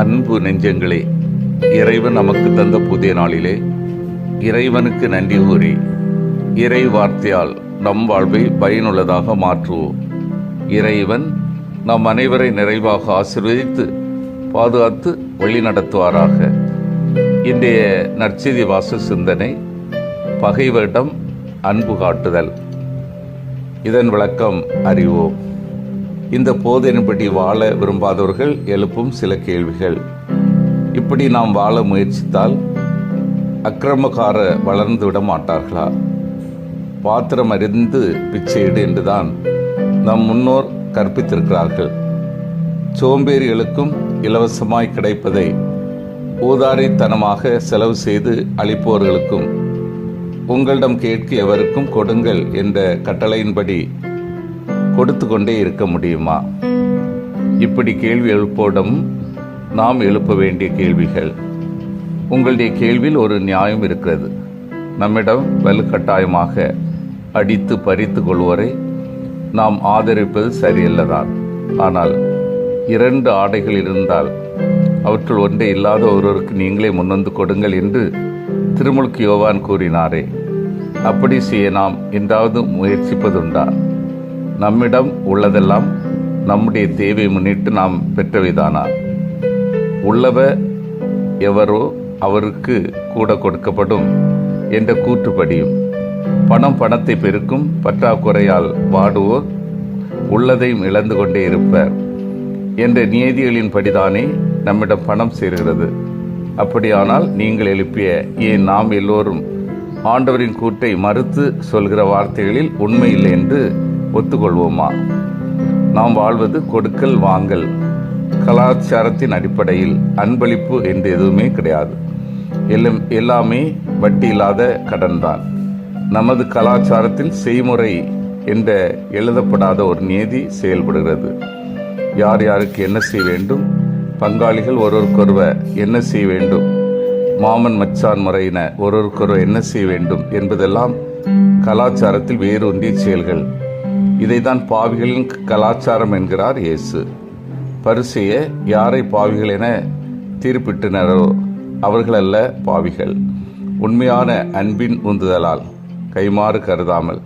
அன்பு நெஞ்சங்களே இறைவன் நமக்கு தந்த புதிய நாளிலே இறைவனுக்கு நன்றி கூறி இறை வார்த்தையால் நம் வாழ்வை பயனுள்ளதாக மாற்றுவோம். இறைவன் நம் அனைவரை நிறைவாக ஆசிர்வதித்து பாதுகாத்து வழிநடத்துவாராக. இன்றைய நற்செய்தி வாச சிந்தனை பகைவரிடம் அன்பு காட்டுதல். இதன் விளக்கம் அறிவோம். இந்த போதனைப்படி வாழ விரும்பாதவர்கள் எழுப்பும் சில கேள்விகள். இப்படி நாம் வாழ முயற்சித்தால் அக்கிரமக்கார வளர்ந்து விட மாட்டார்களா? பாத்திரம் அறிந்து பிச்சையிடு என்றுதான் நம் முன்னோர் கற்பித்திருக்கிறார்கள். சோம்பேறிகளுக்கும் இலவசமாய் கிடைப்பதை ஊதாரித்தனமாக செலவு செய்து அளிப்பவர்களுக்கும் உங்களிடம் கேட்க எவருக்கும் கொடுங்கள் என்ற கட்டளையின்படி கொடுத்து கொண்டே இருக்க முடியுமா? இப்படி கேள்வி எழுப்போடும் நாம் எழுப்ப வேண்டிய கேள்விகள். உங்களுடைய கேள்வியில் ஒரு நியாயம் இருக்கிறது. நம்மிடம் வலுக்கட்டாயமாக அடித்து பறித்து கொள்வோரை நாம் ஆதரிப்பது சரியல்லதான். ஆனால் இரண்டு ஆடைகள் இருந்தால் அவற்றுள் ஒன்றே இல்லாத ஒருவருக்கு நீங்களே முன்வந்து கொடுங்கள் என்று திருமுழுக்கு யோவான் கூறினாரே. அப்படி செய்ய நாம் என்றாவது முயற்சிப்பதுண்டா? நம்மிடம் உள்ளதெல்லாம் நம்முடைய தேவை முன்னிட்டு நாம் பெற்றவைதானா? உள்ளவ எவரோ அவருக்கு கூட கொடுக்கப்படும் என்ற கூற்றுப்படியும் பணம் பணத்தை பெருக்கும் பற்றாக்குறையால் வாடுவோர் உள்ளதையும் இழந்து கொண்டே இருப்பர் என்ற நியதிகளின் படிதானே நம்மிடம் பணம் சேர்கிறது. அப்படியானால் நீங்கள் எழுப்பிய ஏன் நாம் எல்லோரும் ஆண்டவரின் கூட்டை மறுத்து சொல்கிற வார்த்தைகளில் உண்மை இல்லை என்று ஒத்துக்கொள்வோமா? நாம் வாழ்வது கொடுக்கல் வாங்கல் கலாச்சாரத்தின் அடிப்படையில் அன்பளிப்பு என்று எதுவுமே கிடையாது. எல்லாம் எல்லாமே வட்டி இல்லாத கடன்தான். நமது கலாச்சாரத்தில் செய்முறை என்ற எழுதப்படாத ஒரு நீதி செயல்படுகிறது. யார் யாருக்கு என்ன செய்ய வேண்டும்? பங்காளிகள் ஒருவருக்கொருவர் என்ன செய்ய வேண்டும்? மாமன் மச்சான் முறையின ஒருவருக்கொருவர் என்ன செய்ய வேண்டும்? என்பதெல்லாம் கலாச்சாரத்தில் வேரூன்றிய செயல்கள். இதைதான் பாவிகளின் கலாச்சாரம் என்கிறார் இயேசு. பரிசெய யாரை பாவிகள் என தீர்ப்பிட்டனரோ அவர்களல்ல பாவிகள். உண்மையான அன்பின் உந்துதலால் கைமாறு கருதாமல்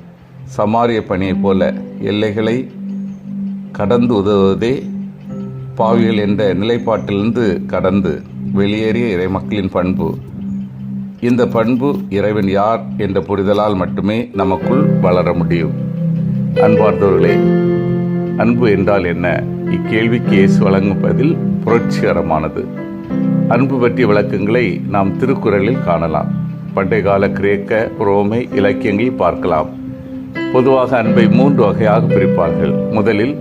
சமாரிய பணியைப் போல எல்லைகளை கடந்து உதவுவதே பாவிகள் என்ற நிலைப்பாட்டிலிருந்து கடந்து வெளியேறிய இறைமக்களின் பண்பு. இந்த பண்பு இறைவன் யார் என்ற புரிதலால் மட்டுமே நமக்குள் வளர முடியும். அன்பார்ந்தவர்களே அன்பு என்றால் என்ன? இக்கேள்விக்கு இயேசு வழங்கும் பதில் புரட்சிகரமானது. அன்பு பற்றிய விளக்கங்களை நாம் திருக்குறளில் காணலாம். பண்டைய கால கிரேக்க ரோமை இலக்கியங்களில் பார்க்கலாம். பொதுவாக அன்பை மூன்று வகையாக பிரிப்பார்கள். முதலில்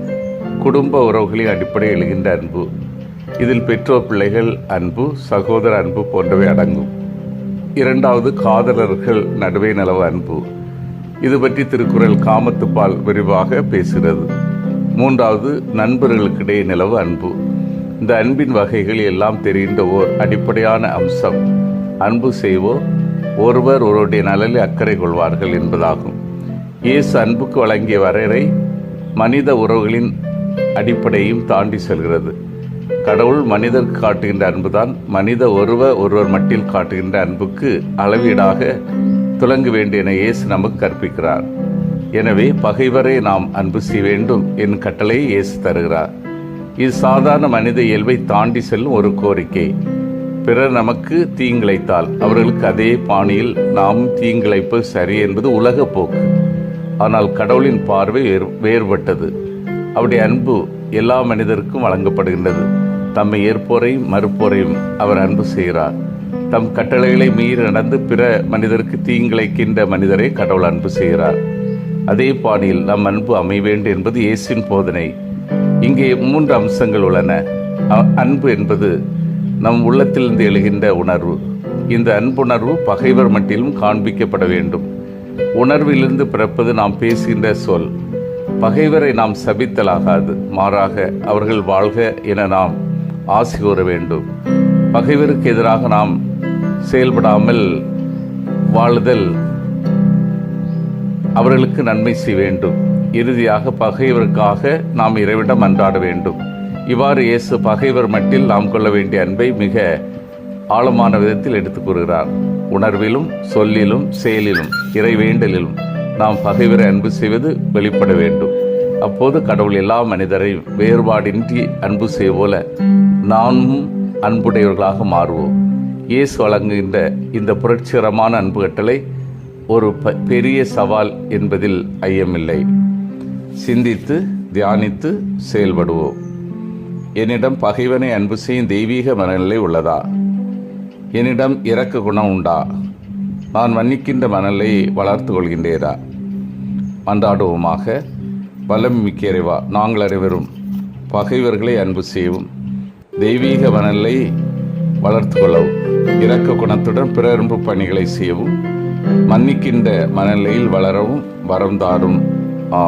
குடும்ப உறவுகளின் அடிப்படையில் எழுகின்ற அன்பு. இதில் பெற்றோர் பிள்ளைகள் அன்பு சகோதர அன்பு போன்றவை அடங்கும். இரண்டாவது காதலர்கள் நடுவே நிலவு அன்பு. இது பற்றி திருக்குறள் காமத்துப்பால் விரிவாக பேசுகிறது. மூன்றாவது நண்பர்களுக்கிடையே நிலவு அன்பு. இந்த அன்பின் வகைகள் எல்லாம் தெரிந்த ஓர் அடிப்படையான அம்சம். அன்பு செய்வோர் ஒருவர் ஒருவருடைய நலனில் அக்கறை கொள்வார்கள் என்பதாகும். இயேசு அன்புக்கு வழங்கிய வரையறை மனித உறவுகளின் அடிப்படையும் தாண்டி செல்கிறது. கடவுள் மனிதருக்கு காட்டுகின்ற அன்புதான் மனித ஒருவர் ஒருவர் மட்டில் காட்டுகின்ற அன்புக்கு அளவீடாக துலங்க வேண்டும் என இயேசு நமக்கு கற்பிக்கிறார். எனவே பகைவரை நாம் அன்பு செய்ய வேண்டும் என் கட்டளையை இயேசு தருகிறார். இது சாதாரண மனித இயல்பை தாண்டி செல்லும் ஒரு கோரிக்கை. பிறர் நமக்கு தீங்கிழைத்தால் அவர்களுக்கு அதே பாணியில் நாம் தீங்கிழைப்பது சரி என்பது உலக போக்கு. ஆனால் கடவுளின் பார்வை வேறுபட்டது. அவருடைய அன்பு எல்லா மனிதருக்கும் வழங்கப்படுகின்றது. தம்மை ஏற்போரையும் மறுப்போரையும் அவர் அன்பு செய்கிறார். தம் கட்டளைகளை மீறி நடந்து பிற மனிதருக்கு தீங்கிழைக்கின்ற மனிதரை கடவுள் அன்பு செய்கிறார். அதே பாணியில் நம் அன்பு அமைய வேண்டும் என்பது இயேசின் போதனை. இங்கே மூன்று அம்சங்கள் உள்ளன. அன்பு என்பது நம் உள்ளத்திலிருந்து எழுகின்ற உணர்வு. இந்த அன்புணர்வு பகைவர் மட்டிலும் காண்பிக்கப்பட வேண்டும். உணர்விலிருந்து பிறப்பது நாம் பேசுகின்ற சொல். பகைவரை நாம் சபித்தலாகாது. மாறாக அவர்கள் வாழ்க என நாம் ஆசி கூற வேண்டும். பகைவருக்கு எதிராக நாம் செயல்படாமல் வாழுதல் அவர்களுக்கு நன்மை செய்ய வேண்டும். இறுதியாக பகைவருக்காக நாம் இறைவிடம் அன்றாட வேண்டும். இவ்வாறு இயேசு பகைவர் மட்டில் நாம் கொள்ள வேண்டிய அன்பை மிக ஆழமான விதத்தில் எடுத்துக் கூறுகிறார். உணர்விலும் சொல்லிலும் செயலிலும் இறைவேண்டலிலும் நாம் பகைவரை அன்பு செய்வது வெளிப்பட வேண்டும். அப்போது கடவுள் எல்லா மனிதரையும் வேறுபாடின்றி அன்பு செய்வோல நானும் அன்புடையவர்களாக மாறுவோம். இயேசு வழங்குகின்ற இந்த புரட்சிகரமான அன்பு கட்டளை ஒரு ப- பெரிய சவால் என்பதில் ஐயமில்லை. சிந்தித்து தியானித்து செயல்படுவோம். என்னிடம் பகைவனை அன்பு செய்யும் தெய்வீக மனநிலை உள்ளதா? என்னிடம் இறக்க குணம் உண்டா? நான் மன்னிக்கின்ற மனநிலையை வளர்த்து கொள்கின்றேனா மன்றாடுவோமாக பலம் மிக்கேறைவா நாங்கள் அனைவரும் பகைவர்களை அன்பு செய்வோம். தெய்வீக மனநிலை வளர்த்து கொள்ளவும் இரக்க குணத்துடன் பிற அன்பு பணிகளை செய்யவும் மன்னிக்கின்ற மனநிலையில் வளரவும் வரம் தாரும்.